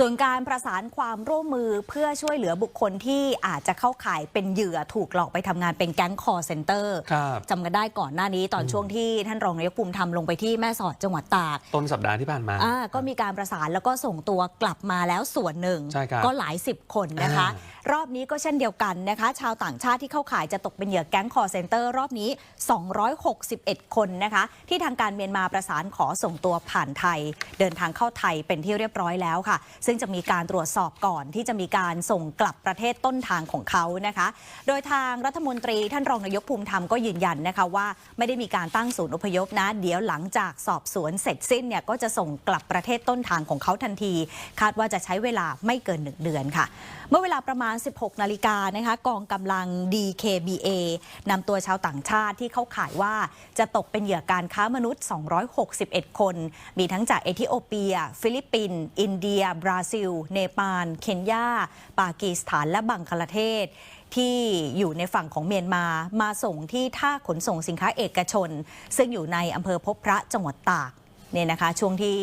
ส่วนการประสานความร่วมมือเพื่อช่วยเหลือบุคคลที่อาจจะเข้าข่ายเป็นเหยื่อถูกหลอกไปทำงานเป็นแก๊งคอร์เซนเตอร์ครับจำกันได้ก่อนหน้านี้ตอนช่วงที่ท่านรองนายกภูมิธรรมลงไปที่แม่สอดจังหวัดตาก ต้นสัปดาห์ที่ผ่านมาอ่าก็มีการประสานแล้วก็ส่งตัวกลับมาแล้วส่วนหนึ่งใช่ครับก็หลายสิบคนนะคะอ่รอบนี้ก็เช่นเดียวกันนะคะ ชาวต่างชาติที่เข้าข่ายจะตกเป็นเหยื่อแก๊งคอร์เซนเตอร์รอบนี้ 261 คนนะคะ ที่ทางการเมียนมาประสานขอส่งตัวผ่านไทย เดินทางเข้าไทยเป็นที่เรียบร้อยแล้วค่ะซึ่งจะมีการตรวจสอบก่อนที่จะมีการส่งกลับประเทศต้นทางของเขานะคะ โดยทางรัฐมนตรีท่านรองนายกภูมิธรรมก็ยืนยันนะคะว่าไม่ได้มีการตั้งศูนย์อพยพนะ เดี๋ยวหลังจากสอบสวนเสร็จสิ้นเนี่ยก็จะส่งกลับประเทศต้นทางของเขาทันที คาดว่าจะใช้เวลาไม่เกิน1เดือนค่ะ เมื่อเวลาประมาณ 16 นาฬิกานะคะกองกำลัง DKBA นำตัวชาวต่างชาติที่เข้าข่ายว่าจะตกเป็นเหยื่อการค้ามนุษย์ 261 คน มีทั้งจากเอธิโอเปีย ฟิลิปปินส์อินเดียบราซิล เนปาล เคนยา ปากีสถาน และบังคลาเทศ ที่อยู่ในฝั่งของเมียนมา มาส่งที่ท่าขนส่งสินค้าเอกชน ซึ่งอยู่ในอำเภอพบพระจังหวัดตากเนี่ยนะคะช่วงที่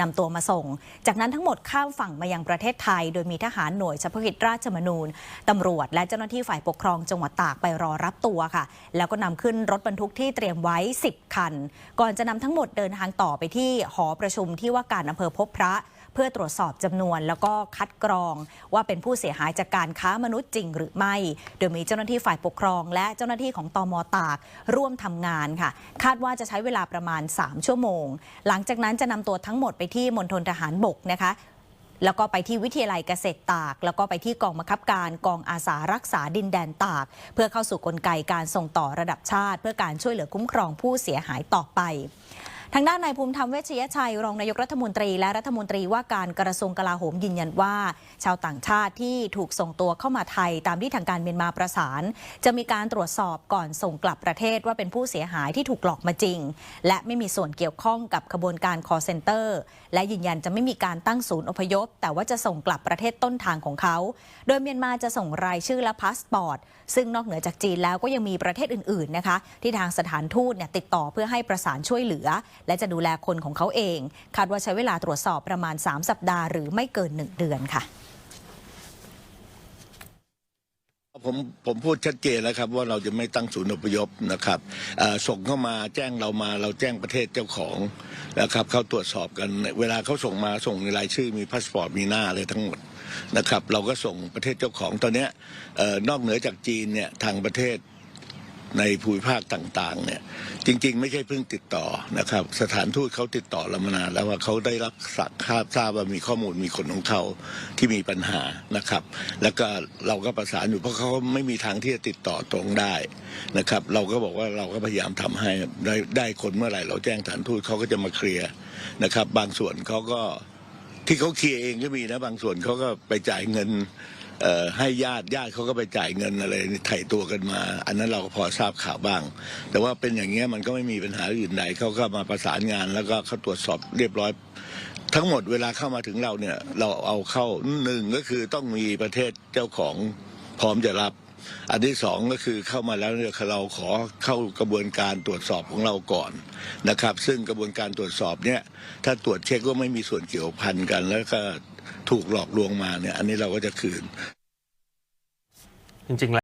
นำตัวมาส่ง จากนั้นทั้งหมดข้ามฝั่งมายังประเทศไทย โดยมีทหารหน่วยเฉพาะกิจราชมนูญตำรวจ และเจ้าหน้าที่ฝ่ายปกครองจังหวัดตากไปรอรับตัวค่ะ แล้วก็นำขึ้นรถบรรทุกที่เตรียมไว้ 10 คัน ก่อนจะนำทั้งหมดเดินทางต่อไปที่หอประชุมที่ว่าการอำเภอพบพระ เพื่อตรวจสอบจำนวน แล้วก็คัดกรองว่าเป็นผู้เสียหายจากการค้ามนุษย์จริงหรือไม่ โดยมีเจ้าหน้าที่ฝ่ายปกครอง และเจ้าหน้าที่ของตอมตากร่วมทำงานค่ะ คาดว่าจะใช้เวลาประมาณ 3 ชั่วโมง หลังจากนั้นจะนำตัวทั้งหมดไปที่มณฑลทหารบกนะคะแล้วก็ไปที่วิทยาลัยเกษตรตาก แล้วก็ไปที่กองบังคับการกองอาสารักษาดินแดนตาก เพื่อเข้าสู่กลไกการส่งต่อระดับชาติ เพื่อการช่วยเหลือคุ้มครองผู้เสียหายต่อไป ทางด้านนายภูมิธรรมเวชยชัย รองนายกรัฐมนตรี และรัฐมนตรีว่าการกระทรวงกลาโหมยืนยันว่า ชาวต่างชาติที่ถูกส่งตัวเข้ามาไทยตามที่ทางการเมียนมาประสาน จะมีการตรวจสอบก่อนส่งกลับประเทศว่าเป็นผู้เสียหายที่ถูกหลอกมาจริง และไม่มีส่วนเกี่ยวข้องกับขบวนการ call center และยืนยันจะไม่มีการตั้งศูนย์อพยพ แต่ว่าจะส่งกลับประเทศต้นทางของเขา โดยเมียนมาจะส่งรายชื่อและพาสปอร์ตซึ่งนอกเหนือจากจีนแล้วก็ยังมีประเทศอื่นๆนะคะที่ทางสถานทูตเนี่ยติดต่อเพื่อให้ประสานช่วยเหลือและจะดูแลคนของเขาเอง คาดว่าใช้เวลาตรวจสอบประมาณ 3 สัปดาห์หรือไม่เกิน 1 เดือนค่ะผมผมพูดชัดเจนแล้วครับว่าเราจะไม่ตั้งศูนย์อพยพนะครับอ่อส่งเข้ามาแจ้งเรามาเราแจ้งประเทศเจ้าของนะครับเขาตรวจสอบกันเวลาเขาส่งมาส่งในรายชื่อมีพาสปอร์ตมีหน้าเลยทั้งหมดนะครับ เราก็ส่งประเทศเจ้าของตอนนี้นอกเหนือจากจีนเนี่ยทางประเทศ ในภูมิภาคต่างๆเนี่ยจริง ๆ ไม่ใช่เพิ่งติดต่อนะครับ สถานทูตเขาติดต่อเรามานานแล้วว่าเขาได้รับสักทราบทราบว่ามีข้อมูลมีคนของเขาที่มีปัญหานะครับ แล้วก็เราก็ประสานอยู่เพราะเขาไม่มีทางที่จะติดต่อตรงได้นะครับ เราก็บอกว่าเราก็พยายามทำให้ได้ได้คนเมื่อไหร่ เราแจ้งสถานทูตเขาก็จะมาเคลียร์นะครับ บางส่วนเขาก็ที่เขาเคลียร์เองก็มีนะบางส่วนเขาก็ไปจ่ายเงิน ให้ญาติญาติเขาก็ไปจ่ายเงินอะไรไถ่ตัวกันมา อันนั้นเราก็พอทราบข่าวบ้าง แต่ว่าเป็นอย่างเงี้ยมันก็ไม่มีปัญหาอื่นใดเขาก็มาประสานงาน แล้วก็เขาตรวจสอบเรียบร้อย ทั้งหมดเวลาเข้ามาถึงเราเนี่ยเราเอาเข้าหนึ่งก็คือต้องมีประเทศเจ้าของพร้อมจะรับอันที่สองก็คือเข้ามาแล้วเนี่ยเราขอเข้ากระบวนการตรวจสอบของเราก่อนนะครับ ซึ่งกระบวนการตรวจสอบเนี่ยถ้าตรวจเช็คว่าไม่มีส่วนเกี่ยวพันกันแล้วก็ ถูกหลอกลวงมาเนี่ยอันนี้เราก็จะคืนจริงๆ